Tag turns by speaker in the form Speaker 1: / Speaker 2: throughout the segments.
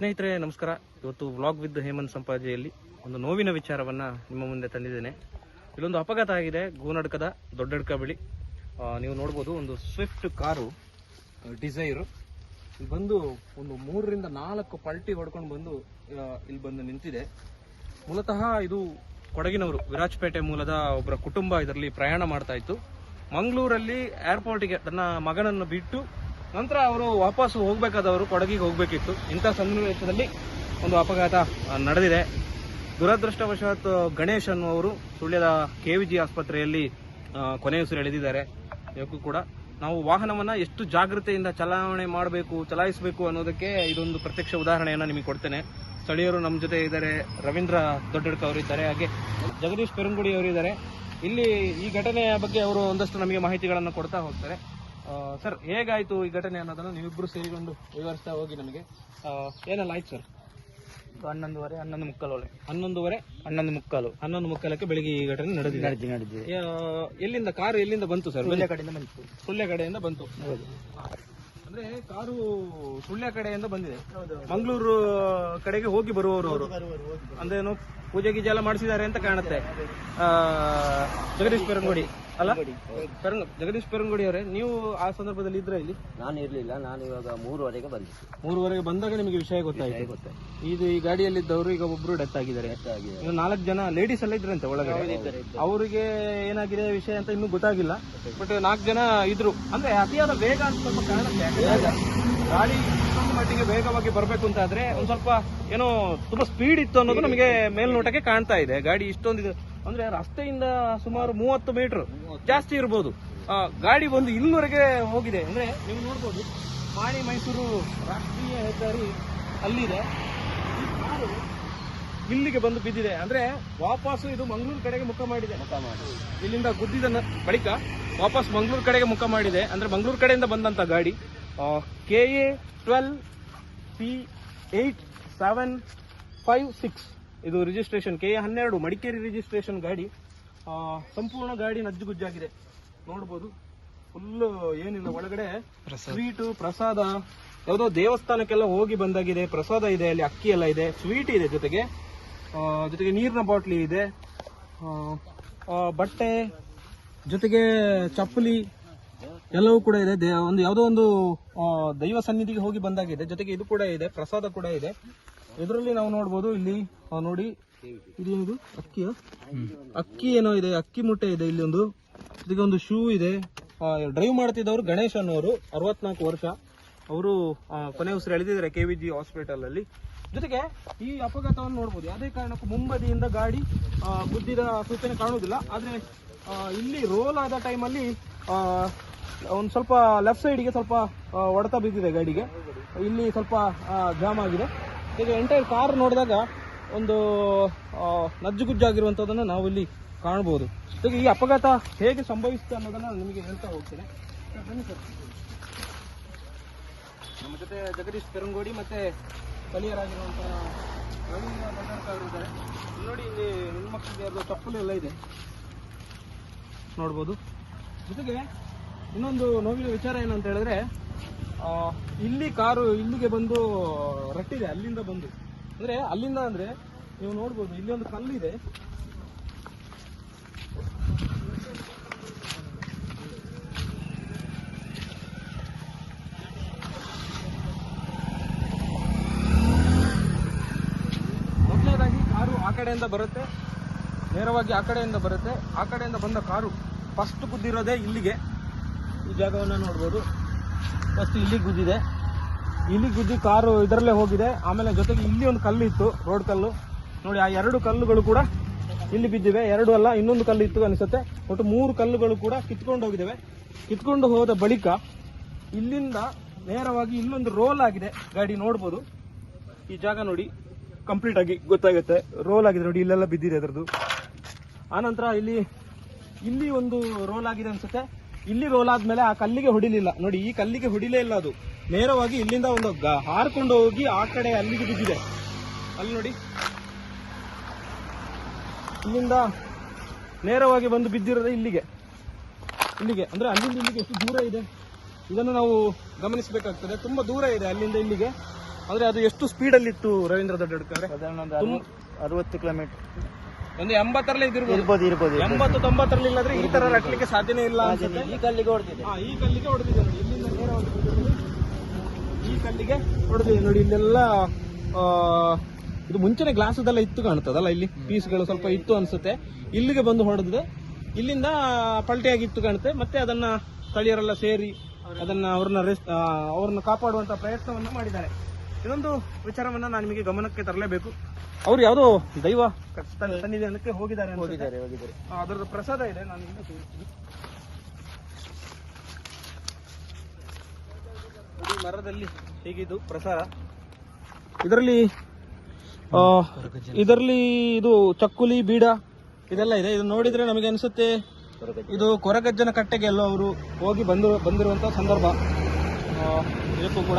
Speaker 1: ಸ್ನೇಹಿತರೆ, ನಮಸ್ಕಾರ. ಇವತ್ತು ವ್ಲಾಗ್ ವಿತ್ ಹೇಮಂತ್ ಸಂಪಾಜೆಯಲ್ಲಿ ಒಂದು ನೋವಿನ ವಿಚಾರವನ್ನ ನಿಮ್ಮ ಮುಂದೆ ತಂದಿದ್ದೇನೆ. ಇಲ್ಲೊಂದು ಅಪಘಾತ ಆಗಿದೆ. ಗೋನಡ್ಕದ ದೊಡ್ಡಡ್ಕ ಬಳಿ. ನೀವು ನೋಡ್ಬೋದು ಒಂದು ಸ್ವಿಫ್ಟ್ ಕಾರು ಡಿಸೈರ್ ಇಲ್ಲಿ ಬಂದು ಒಂದು ಮೂರರಿಂದ ನಾಲ್ಕು ಪಲ್ಟಿ ಹೊಡ್ಕೊಂಡು ಬಂದು ಇಲ್ಲಿ ಬಂದು ನಿಂತಿದೆ. ಮೂಲತಃ ಇದು ಕೊಡಗಿನವರು, ವಿರಾಜಪೇಟೆ ಮೂಲದ ಒಬ್ಬರ ಕುಟುಂಬ ಇದರಲ್ಲಿ ಪ್ರಯಾಣ ಮಾಡ್ತಾ ಇತ್ತು. ಮಂಗಳೂರಲ್ಲಿ ಏರ್ಪೋರ್ಟಿಗೆ ತನ್ನ ಮಗನನ್ನು ಬಿಟ್ಟು ನಂತರ ಅವರು ವಾಪಸ್ ಹೋಗ್ಬೇಕಾದವರು ಕೊಡಗಿಗೆ ಹೋಗ್ಬೇಕಿತ್ತು. ಇಂಥ ಸನ್ನಿವೇಶದಲ್ಲಿ ಒಂದು ಅಪಘಾತ ನಡೆದಿದೆ. ದುರದೃಷ್ಟವಶಾತ್, ಗಣೇಶ್ ಅನ್ನುವರು ಸುಳ್ಯದ ಕೆ ವಿ ಜಿ ಆಸ್ಪತ್ರೆಯಲ್ಲಿ ಕೊನೆಯುಸಿರು ಎಳೆದಿದ್ದಾರೆ. ಇವಕ್ಕೂ ಕೂಡ ನಾವು ವಾಹನವನ್ನ ಎಷ್ಟು ಜಾಗೃತೆಯಿಂದ ಚಲಾವಣೆ ಮಾಡಬೇಕು, ಚಲಾಯಿಸಬೇಕು ಅನ್ನೋದಕ್ಕೆ ಇದೊಂದು ಪ್ರತ್ಯಕ್ಷ ಉದಾಹರಣೆಯನ್ನ ನಿಮಗೆ ಕೊಡ್ತೇನೆ. ಸ್ಥಳೀಯರು ನಮ್ಮ ಜೊತೆ ಇದ್ದಾರೆ. ರವೀಂದ್ರ ದೊಡ್ಡಡ್ಕ ಅವರು ಇದ್ದಾರೆ. ಹಾಗೆ ಜಗದೀಶ್ ಪೆರಂಗುಡಿ ಅವರು ಇದ್ದಾರೆ. ಇಲ್ಲಿ ಈ ಘಟನೆಯ ಬಗ್ಗೆ ಅವರು ಒಂದಷ್ಟು ನಮಗೆ ಮಾಹಿತಿಗಳನ್ನು ಕೊಡ್ತಾ ಹೋಗ್ತಾರೆ. ಸರ್ ಹೇಗಾಯ್ತು ಈ ಘಟನೆ ಅನ್ನೋದನ್ನ ನೀವಿಬ್ರು ಸೇರಿಕೊಂಡು ವಿವರಿಸ್ತಾ ಹೋಗಿ ನಮಗೆ. ಏನೆಲ್ಲ ಆಯ್ತು ಸರ್?
Speaker 2: ಹನ್ನೊಂದುವರೆ ಹನ್ನೊಂದು ಮುಕ್ಕಾಲು ಒಳಗೆ.
Speaker 1: ಹನ್ನೊಂದುವರೆ?
Speaker 2: ಹನ್ನೊಂದು ಮುಕ್ಕಾಲು.
Speaker 1: ಹನ್ನೊಂದು ಮುಕ್ಕಾಲಕ್ಕೆ ಬೆಳಿಗ್ಗೆ ಈ ಘಟನೆ ನಡೆದಿದೆ.
Speaker 2: ನಡೆದಿ ನಡೆದಿದೆ.
Speaker 1: ಎಲ್ಲಿಂದ ಕಾರು ಎಲ್ಲಿಂದ ಬಂತು ಸರ್?
Speaker 2: ಸುಳ್ಯ ಕಡೆಯಿಂದ ಬಂತು.
Speaker 1: ಸುಳ್ಯ ಕಡೆಯಿಂದ ಬಂತು.
Speaker 2: ಹೌದು.
Speaker 1: ಅಂದ್ರೆ ಕಾರು ಸುಳ್ಯ ಕಡೆಯಿಂದ ಬಂದಿದೆ. ಮಂಗಳೂರು ಕಡೆಗೆ ಹೋಗಿ ಬರುವವರು ಅವರು. ಅಂದ್ರೇನು ಪೂಜೆ ಗೀಜೆ ಎಲ್ಲ ಮಾಡಿಸಿದ್ದಾರೆ ಅಂತ ಕಾಣುತ್ತೆ. ಜಗದೀಶ್ ಪೆರಂಗೋಡಿ ಅಲ್ಲ? ಪೆರಂಗ ಜಗದೀಶ್ ಪೆರಂಗೋಡಿ ಅವರೇ ನೀವು ಆ ಸಂದರ್ಭದಲ್ಲಿ ಇದ್ರೆ ಇಲ್ಲಿ?
Speaker 2: ನಾನು ಇರ್ಲಿಲ್ಲ ನಾನು ಇವಾಗ ಮೂರುವರೆಗೆ ಬಂದೆ
Speaker 1: ಮೂರುವರೆಗೆ ಬಂದಾಗ ನಿಮಗೆ ವಿಷಯ ಗೊತ್ತಾಯ್ತು. ಇದು ಈ ಗಾಡಿಯಲ್ಲಿದ್ದವರು ಈಗ ಒಬ್ರು ಡೆತ್ ಆಗಿದ್ದಾರೆ. ಇನ್ನು ನಾಲ್ಕು ಜನ ಲೇಡೀಸ್ ಎಲ್ಲ ಇದ್ರಂತೆ ಒಳಗಡೆ. ಅವರಿಗೆ ಏನಾಗಿದೆ ವಿಷಯ ಅಂತ ಇನ್ನೂ ಗೊತ್ತಾಗಿಲ್ಲ. ಬಟ್ ನಾಲ್ಕು ಜನ ಇದ್ರು. ಅಂದ್ರೆ ಅತಿಯಾದ ವೇಗ ಅಂತ ಸ್ವಲ್ಪ ಕಾಣುತ್ತೆ. ಗಾಡಿ ಇಷ್ಟೊಂದು ಮಟ್ಟಿಗೆ ವೇಗವಾಗಿ ಬರಬೇಕು ಅಂತ ಆದ್ರೆ ಒಂದ್ ಸ್ವಲ್ಪ ಏನೋ ತುಂಬಾ ಸ್ಪೀಡ್ ಇತ್ತು ಅನ್ನೋದು ನಮಗೆ ಮೇಲ್ನೋಟಕ್ಕೆ ಕಾಣ್ತಾ ಇದೆ. ಗಾಡಿ ಇಷ್ಟೊಂದು ಇದು- ಅಂದ್ರೆ ರಸ್ತೆಯಿಂದ ಸುಮಾರು ಮೂವತ್ತು ಮೀಟರ್ ಜಾಸ್ತಿ ಇರ್ಬೋದು. ಗಾಡಿ ಬಂದು ಇಲ್ಲಿವರೆಗೆ ಹೋಗಿದೆ. ಅಂದ್ರೆ ನೀವು ನೋಡ್ಬೋದು ಮಾಣಿ ಮೈಸೂರು ರಾಷ್ಟ್ರೀಯ ಹೆದ್ದಾರಿ ಅಲ್ಲಿದೆ. ಇಲ್ಲಿಗೆ ಬಂದು ಬಿದ್ದಿದೆ. ಅಂದ್ರೆ ವಾಪಸ್ ಇದು ಮಂಗಳೂರು ಕಡೆಗೆ ಮುಖ ಮಾಡಿದೆ. ಇಲ್ಲಿಂದ ಗುದ್ದಿದ ಬಳಿಕ ವಾಪಸ್ ಮಂಗಳೂರು ಕಡೆಗೆ ಮುಖ ಮಾಡಿದೆ. ಅಂದ್ರೆ ಮಂಗಳೂರು ಕಡೆಯಿಂದ ಬಂದಂತ ಗಾಡಿ. K A twelve P eight seven five six ಇದು ರಿಜಿಸ್ಟ್ರೇಷನ್ ಕೆ ಎ ಹನ್ನೆರಡು ಮಡಿಕೇರಿ ರಿಜಿಸ್ಟ್ರೇಷನ್ ಗಾಡಿ. ಆ, ಸಂಪೂರ್ಣ ಗಾಡಿ ನಜ್ಜುಗುಜ್ಜಾಗಿದೆ. ನೋಡ್ಬೋದು. ಫುಲ್ ಏನಿಲ್ಲ. ಒಳಗಡೆ ಸ್ವೀಟು ಪ್ರಸಾದ. ಯಾವುದೋ ದೇವಸ್ಥಾನಕ್ಕೆಲ್ಲ ಹೋಗಿ ಬಂದಾಗಿದೆ. ಪ್ರಸಾದ ಇದೆ ಅಲ್ಲಿ ಅಕ್ಕಿ ಎಲ್ಲ ಇದೆ. ಸ್ವೀಟ್ ಇದೆ ಜೊತೆಗೆ. ಜೊತೆಗೆ ನೀರಿನ ಬಾಟ್ಲಿ ಇದೆ. ಬಟ್ಟೆ ಜೊತೆಗೆ ಚಪ್ಪಲಿ. ಎಲ್ಲವೂ ಕೂಡ ಇದೆ. ಒಂದು ಯಾವುದೋ ಒಂದು ದೈವ ಸನ್ನಿಧಿಗೆ ಹೋಗಿ ಬಂದಾಗಿದೆ. ಜೊತೆಗೆ ಇದು ಕೂಡ ಇದೆ, ಪ್ರಸಾದ ಕೂಡ ಇದೆ. ಇದರಲ್ಲಿ ನಾವು ನೋಡ್ಬೋದು ಇಲ್ಲಿ ನೋಡಿ. ಇದೇನಿದು ಅಕ್ಕಿಯ? ಅಕ್ಕಿ ಏನೋ ಇದೆ, ಅಕ್ಕಿ ಮುಟ್ಟೆ ಇದೆ ಇಲ್ಲಿ ಒಂದು. ಜೊತೆಗೆ ಒಂದು ಶೂ ಇದೆ. ಡ್ರೈವ್ ಮಾಡ್ತಿದ್ದವರು ಗಣೇಶ್ ಅನ್ನೋರು, ಅರವತ್ನಾಲ್ಕು ವರ್ಷ. ಅವರು ಕೊನೆ ಉಸಿರು ಎಳೆದಿದ್ದಾರೆ ಕೆ ವಿ ಜಿ ಹಾಸ್ಪಿಟಲ್ ಅಲ್ಲಿ. ಜೊತೆಗೆ ಈ ಅಪಘಾತವನ್ನು ನೋಡ್ಬೋದು. ಯಾವುದೇ ಕಾರಣಕ್ಕೂ ಮುಂಬದಿಯಿಂದ ಗಾಡಿ ಗುದ್ದಿದ ಸೂಚನೆ ಕಾಣುವುದಿಲ್ಲ. ಆದ್ರೆ ಇಲ್ಲಿ ರೋಲ್ ಆದ ಟೈಮಲ್ಲಿ ಒಂದು ಸ್ವಲ್ಪ ಲೆಫ್ಟ್ ಸೈಡಿಗೆ ಸ್ವಲ್ಪ ಹೊಡೆತ ಬಿದ್ದಿದೆ ಗಾಡಿಗೆ. ಇಲ್ಲಿ ಸ್ವಲ್ಪ ಜಾಮ್ ಆಗಿದೆ. ಈಗ ಎಂಟೈರ್ ಕಾರ್ ನೋಡಿದಾಗ ಒಂದು ನಜ್ಜುಗುಜ್ಜಾಗಿರುವಂಥದ್ದನ್ನು ನಾವು ಇಲ್ಲಿ ಕಾಣ್ಬೋದು. ಜೊತೆಗೆ ಈ ಅಪಘಾತ ಹೇಗೆ ಸಂಭವಿಸುತ್ತೆ ಅನ್ನೋದನ್ನು ನಾನು ನಿಮಗೆ ಹೇಳ್ತಾ ಹೋಗ್ತೇನೆ. ನಮ್ಮ ಜೊತೆ ಜಗದೀಶ್ ಪೆರಂಗೋಡಿ ಮತ್ತು ಸ್ಥಳೀಯರಾಗಿರುವಂಥ ರವೀಂದ್ರ ಇದ್ದಾರೆ. ನೋಡಿ, ಇಲ್ಲಿ ಹೆಣ್ಮಕ್ಳಿಗೆ ಮಕ್ಕಳಿಗೆ ತಪ್ಪಲು ಎಲ್ಲ ಇದೆ. ನೋಡ್ಬೋದು. ಜೊತೆಗೆ ಇನ್ನೊಂದು ನೋವಿನ ವಿಚಾರ ಏನಂತ ಹೇಳಿದ್ರೆ ಇಲ್ಲಿ ಕಾರು ಇಲ್ಲಿಗೆ ಬಂದು, ರಟ್ಟಿದೆ, ಅಲ್ಲಿಂದ ಬಂದು. ಅಂದ್ರೆ, ಅಲ್ಲಿಂದ ಅಂದ್ರೆ, ನೀವು ನೋಡ್ಬೋದು, ಇಲ್ಲಿ ಒಂದು ಕಲ್ಲಿದೆ. ಮೊದಲನೇದಾಗಿ ಕಾರು ಆ ಕಡೆಯಿಂದ ಬರುತ್ತೆ. ನೇರವಾಗಿ ಆ ಕಡೆಯಿಂದ ಬರುತ್ತೆ. ಆ ಕಡೆಯಿಂದ ಬಂದ ಕಾರು ಫಸ್ಟ್ ಗುದ್ದಿರೋದೇ ಇಲ್ಲಿಗೆ. ಈ ಜಾಗವನ್ನು ನೋಡ್ಬೋದು. ಫಸ್ಟ್ ಇಲ್ಲಿ ಗುದ್ದಿದೆ. ಇಲ್ಲಿ ಗುದ್ದಿ ಕಾರು ಇದರಲ್ಲೇ ಹೋಗಿದೆ. ಆಮೇಲೆ ಜೊತೆಗೆ ಇಲ್ಲಿ ಒಂದು ಕಲ್ಲು ಇತ್ತು ರೋಡ್ ಕಲ್ಲು. ನೋಡಿ, ಆ ಎರಡು ಕಲ್ಲುಗಳು ಕೂಡ ಇಲ್ಲಿ ಬಿದ್ದಿವೆ. ಎರಡು ಅಲ್ಲ, ಇನ್ನೊಂದು ಕಲ್ಲು ಇತ್ತು ಅನಿಸುತ್ತೆ. ಒಟ್ಟು ಮೂರು ಕಲ್ಲುಗಳು ಕೂಡ ಕಿತ್ಕೊಂಡು ಹೋಗಿದ್ದಾವೆ ಕಿತ್ಕೊಂಡು ಹೋದ ಬಳಿಕ ಇಲ್ಲಿಂದ ನೇರವಾಗಿ ಇನ್ನೊಂದು ರೋಲ್ ಆಗಿದೆ. ಗಾಡಿ ನೋಡ್ಬೋದು. ಈ ಜಾಗ ನೋಡಿ ಕಂಪ್ಲೀಟ್ ಆಗಿ ಗೊತ್ತಾಗುತ್ತೆ. ರೋಲ್ ಆಗಿದೆ ನೋಡಿ, ಇಲ್ಲೆಲ್ಲ ಬಿದ್ದಿದೆ ಅದರದ್ದು. ಆನಂತರ ಇಲ್ಲಿ ಇಲ್ಲಿ ಒಂದು ರೋಲ್ ಆಗಿದೆ ಅನ್ಸುತ್ತೆ. ಇಲ್ಲಿ ರೋಲ್ ಆದ್ಮೇಲೆ ಆ ಕಲ್ಲಿಗೆ ಹೊಡಿಲಿಲ್ಲ. ನೋಡಿ, ಈ ಕಲ್ಲಿಗೆ ಹೊಡಿಲೇ ಇಲ್ಲ ಅದು. ನೇರವಾಗಿ ಇಲ್ಲಿಂದ ಒಂದು ಹಾರ್ಕೊಂಡು ಹೋಗಿ ಆ ಕಡೆ ಅಲ್ಲಿಗೆ ಬಿದ್ದಿದೆ. ಅಲ್ಲಿ ನೋಡಿ. ಇಲ್ಲಿಂದ ನೇರವಾಗಿ ಬಂದು ಬಿದ್ದಿರೋದೇ ಇಲ್ಲಿಗೆ. ಇಲ್ಲಿಗೆ. ಅಂದ್ರೆ ಅಲ್ಲಿಂದ ಇಲ್ಲಿಗೆ ಎಷ್ಟು ದೂರ ಇದೆ? ಇದನ್ನು ನಾವು ಗಮನಿಸಬೇಕಾಗ್ತದೆ. ತುಂಬಾ ದೂರ ಇದೆ ಅಲ್ಲಿಂದ ಇಲ್ಲಿಗೆ. ಆದ್ರೆ ಅದು ಎಷ್ಟು ಸ್ಪೀಡಲ್ಲಿತ್ತು ರವೀಂದ್ರ
Speaker 2: ದೊಡ್ಡ ಅರವತ್ತು ಕಿಲೋಮೀಟರ್
Speaker 1: ಒಂದು ಎಂಬತ್ತರಲ್ಲಿ ಇದಿರ್ಬೋದು
Speaker 2: ಇರ್ಬೋದು
Speaker 1: ಎಂಬತ್ತು ತೊಂಬತ್ತರಲ್ಲಿ ಇಲ್ಲಾದ್ರೆ ಈ ತರ ರಟ್ಲಿಕ್ಕೆ ಸಾಧ್ಯನೇ ಇಲ್ಲ ಅನ್ಸುತ್ತೆ.
Speaker 2: ಈ ಕಲ್ಲಿಗೆ ಹೊಡೆದಿದೆ.
Speaker 1: ಈ ಕಲ್ಲಿಗೆ ಹೊಡೆದಿದೆ ನೋಡಿ. ಇಲ್ಲಿಂದ ನೇರ ಈ ಕಲ್ಲಿಗೆ ಹೊಡೆದಿದೆ ನೋಡಿ. ಇಲ್ಲೆಲ್ಲ ಇದು ಮುಂಚೆನೆ ಗ್ಲಾಸದೆಲ್ಲ ಇತ್ತು ಕಾಣ್ತದಲ್ಲ ಇಲ್ಲಿ? ಪೀಸ್ಗಳು ಸ್ವಲ್ಪ ಇತ್ತು ಅನ್ಸುತ್ತೆ. ಇಲ್ಲಿಗೆ ಬಂದು ಹೊಡೆದಿದೆ. ಇಲ್ಲಿಂದ ಪಲ್ಟಿಯಾಗಿ ಇತ್ತು ಕಾಣುತ್ತೆ. ಮತ್ತೆ ಅದನ್ನ ಸ್ಥಳೀಯರೆಲ್ಲ ಸೇರಿ ಅದನ್ನ ಅವ್ರನ್ನ ರೆಸ್ಟ್ ಅವ್ರನ್ನ ಕಾಪಾಡುವಂತ ಪ್ರಯತ್ನವನ್ನ ಮಾಡಿದ್ದಾರೆ. ಇದೊಂದು ವಿಚಾರವನ್ನ ನಾನು ನಿಮಗೆ ಗಮನಕ್ಕೆ ತರಲೇಬೇಕು. ಅವ್ರು ಯಾವುದೋ ದೈವ. ಸನ್ನಿಧಾನಕ್ಕೆ ಹೋಗಿದ್ದಾರೆ.
Speaker 2: ಹೋಗಿದ್ದಾರೆ ಹೋಗಿದ್ದಾರೆ.
Speaker 1: ಅದರದ್ದು ಪ್ರಸಾದ ಇದೆ ನಾನು ಇನ್ನೂ ತೋರಿಸ್ತೀನಿ ಮರದಲ್ಲಿ ಹೀಗಿದ್ದು ಪ್ರಸಾದ? ಇದರಲ್ಲಿ ಇದರಲ್ಲಿ ಇದು ಚಕ್ಕುಲಿ ಬೀಡ ಇದೆಲ್ಲ ಇದೆ. ಇದು ನೋಡಿದ್ರೆ ನಮಗೆ ಅನಿಸುತ್ತೆ ಇದು ಕೊರಗಜ್ಜನ ಕಟ್ಟೆಗೆ ಎಲ್ಲೋ ಅವರು ಹೋಗಿ ಬಂದು ಬಂದಿರುವಂತ ಸಂದರ್ಭ. ಇದಕ್ಕೂ ಕೂಡ.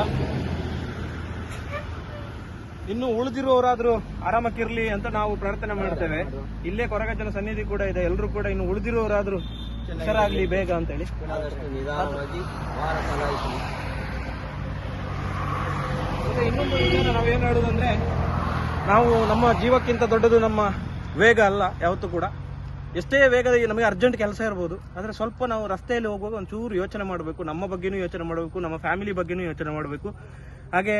Speaker 1: ಇನ್ನು ಉಳಿದಿರುವವರಾದ್ರೂ ಆರಾಮಕ್ಕಿರ್ಲಿ ಅಂತ ನಾವು ಪ್ರಾರ್ಥನೆ ಮಾಡ್ತೇವೆ. ಇಲ್ಲೇ ಕೊರಗಜ್ಜನ ಸನ್ನಿಧಿ ಕೂಡ ಇದೆ ಎಲ್ಲರೂ ಕೂಡ ಇನ್ನು ಉಳಿದಿರುವವರಾದ್ರೂ ಹುಷಾರಾಗ್ಲಿ ಬೇಗ ಅಂತೇಳಿ. ಇನ್ನೊಂದು ವಿಚಾರ ನಾವೇನ್ ಹೇಳುದಂದ್ರೆ ನಾವು ನಮ್ಮ ಜೀವಕ್ಕಿಂತ ದೊಡ್ಡದು ನಮ್ಮ ವೇಗ ಅಲ್ಲ ಯಾವತ್ತೂ ಕೂಡ. ಎಷ್ಟೇ ವೇಗದಲ್ಲಿ ನಮಗೆ ಅರ್ಜೆಂಟ್ ಕೆಲಸ ಇರ್ಬೋದು ಆದರೆ ಸ್ವಲ್ಪ ನಾವು ರಸ್ತೆಯಲ್ಲಿ ಹೋಗುವಾಗ ಒಂಚೂರು ಯೋಚನೆ ಮಾಡಬೇಕು. ನಮ್ಮ ಬಗ್ಗೆನೂ ಯೋಚನೆ ಮಾಡಬೇಕು ನಮ್ಮ ಫ್ಯಾಮಿಲಿ ಬಗ್ಗೆನೂ ಯೋಚನೆ ಮಾಡಬೇಕು. ಹಾಗೆ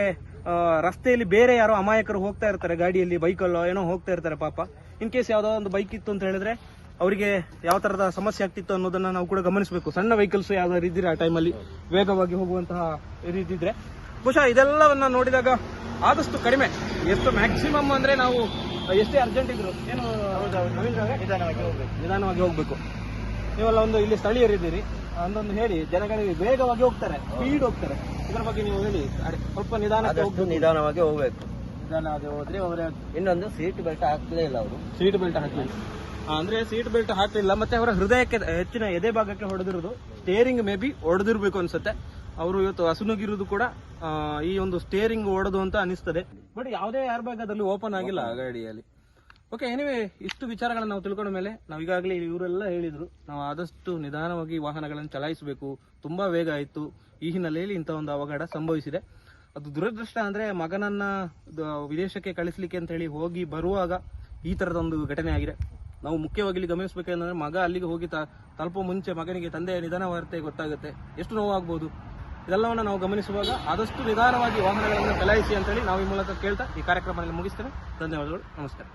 Speaker 1: ರಸ್ತೆಯಲ್ಲಿ ಬೇರೆ ಯಾರೋ ಅಮಾಯಕರು ಹೋಗ್ತಾ ಇರ್ತಾರೆ ಗಾಡಿಯಲ್ಲಿ ಬೈಕಲ್ಲೋ ಏನೋ ಹೋಗ್ತಾ ಇರ್ತಾರೆ ಪಾಪ. ಇನ್ ಕೇಸ್ ಯಾವುದೋ ಒಂದು ಬೈಕ್ ಇತ್ತು ಅಂತ ಹೇಳಿದ್ರೆ ಅವರಿಗೆ ಯಾವ ತರದ ಸಮಸ್ಯೆ ಆಗ್ತಿತ್ತು ಅನ್ನೋದನ್ನ ನಾವು ಕೂಡ ಗಮನಿಸಬೇಕು. ಸಣ್ಣ ವೆಹಿಕಲ್ಸ್ ಯಾವ್ದಾದ್ರು ಇದ್ದೀರಾ ಆ ಟೈಮಲ್ಲಿ ವೇಗವಾಗಿ ಹೋಗುವಂತಹ ಇದಿದ್ರೆ ಬಹುಶಃ ಇದೆಲ್ಲವನ್ನ ನೋಡಿದಾಗ ಆದಷ್ಟು ಕಡಿಮೆ. ಎಷ್ಟು ಮ್ಯಾಕ್ಸಿಮಮ್ ಅಂದ್ರೆ ನಾವು ಎಷ್ಟೇ ಅರ್ಜೆಂಟ್ ಇದ್ರು. ಏನು?
Speaker 2: ನಿಧಾನವಾಗಿ ಹೋಗಬೇಕು.
Speaker 1: ನಿಧಾನವಾಗಿ ಹೋಗ್ಬೇಕು. ನೀವೆಲ್ಲ ಒಂದು ಇಲ್ಲಿ ಸ್ಥಳೀಯರಿದ್ದೀರಿ. ಅಂದೊಂದು ಹೇಳಿ ಜನಗಳಿಗೆ ವೇಗವಾಗಿ ಹೋಗ್ತಾರೆ ಸ್ಪೀಡ್ ಹೋಗ್ತಾರೆ. ಇದರ ಬಗ್ಗೆ ನೀವು ಹೇಳಿ ಅಡೆ, ಸ್ವಲ್ಪ ನಿಧಾನಕ್ಕೆ
Speaker 2: ಆದಷ್ಟು ನಿಧಾನವಾಗಿ ಹೋಗ್ಬೇಕು.
Speaker 1: ನಿಧಾನವಾಗಿ ಹೋದ್ರೆ ಅವರ
Speaker 2: ಇನ್ನೊಂದು ಸೀಟ್ ಬೆಲ್ಟ್ ಹಾಕ್ಲೇ ಇಲ್ಲ ಅವರು.
Speaker 1: ಸೀಟ್ ಬೆಲ್ಟ್ ಹಾಕಲಿಲ್ಲ. ಅಂದ್ರೆ ಸೀಟ್ ಬೆಲ್ಟ್ ಹಾಕಲಿಲ್ಲ ಮತ್ತೆ ಅವರ ಹೃದಯಕ್ಕೆ ಹೆಚ್ಚಿನ ಎದೆ ಭಾಗಕ್ಕೆ ಹೊಡೆದಿರೋದು ಸ್ಟೇರಿಂಗ್ ಮೇ ಬಿ ಹೊಡೆದಿರ್ಬೇಕು ಅನ್ಸುತ್ತೆ. ಅವರು ಇವತ್ತು ಹಸುನುಗಿರುವುದು ಕೂಡ ಆ, ಈ ಒಂದು ಸ್ಟೇರಿಂಗ್ ಹೊಡೆದು ಅಂತ ಅನಿಸ್ತದೆ. ಬಟ್ ಯಾವುದೇ ಏರ್ ಭಾಗದಲ್ಲಿ ಅದರಲ್ಲಿ ಓಪನ್ ಆಗಿಲ್ಲ ಗಾಡಿಯಲ್ಲಿ. ಓಕೆ ಎನಿವೆ ಇಷ್ಟು ವಿಚಾರಗಳನ್ನು ನಾವು ತಿಳ್ಕೊಂಡ ಮೇಲೆ ನಾವು ಈಗಾಗಲೇ ಇವರೆಲ್ಲ ಹೇಳಿದ್ರು, ನಾವು ಆದಷ್ಟು ನಿಧಾನವಾಗಿ ವಾಹನಗಳನ್ನು ಚಲಾಯಿಸಬೇಕು. ತುಂಬಾ ವೇಗ ಆಯಿತು. ಈ ಹಿನ್ನೆಲೆಯಲ್ಲಿ ಇಂಥ ಒಂದು ಅವಘಡ ಸಂಭವಿಸಿದೆ. ಅದು ದುರದೃಷ್ಟ ಅಂದ್ರೆ ಮಗನನ್ನ ವಿದೇಶಕ್ಕೆ ಕಳಿಸ್ಲಿಕ್ಕೆ ಅಂತ ಹೇಳಿ ಹೋಗಿ ಬರುವಾಗ ಈ ತರದ ಒಂದು ಘಟನೆ ಆಗಿದೆ. ನಾವು ಮುಖ್ಯವಾಗಿ ಇಲ್ಲಿ ಗಮನಿಸಬೇಕಂದ್ರೆ ಮಗ ಅಲ್ಲಿಗೆ ಹೋಗಿ ತಲುಪೋ ಮುಂಚೆ ಮಗನಿಗೆ ತಂದೆಯ ನಿಧಾನ ವಾರ್ತೆ ಗೊತ್ತಾಗುತ್ತೆ. ಎಷ್ಟು ನೋವಾಗಬಹುದು ಇದೆಲ್ಲವನ್ನ ನಾವು ಗಮನಿಸುವಾಗ ಆದಷ್ಟು ನಿಧಾನವಾಗಿ ವಾಹನಗಳನ್ನು ಚಲಾಯಿಸಿ ಅಂತೇಳಿ ನಾವು ಈ ಮೂಲಕ ಕೇಳ್ತಾ ಈ ಕಾರ್ಯಕ್ರಮದಲ್ಲಿ ಮುಗಿಸ್ತೇನೆ ಧನ್ಯವಾದಗಳು. ನಮಸ್ಕಾರ.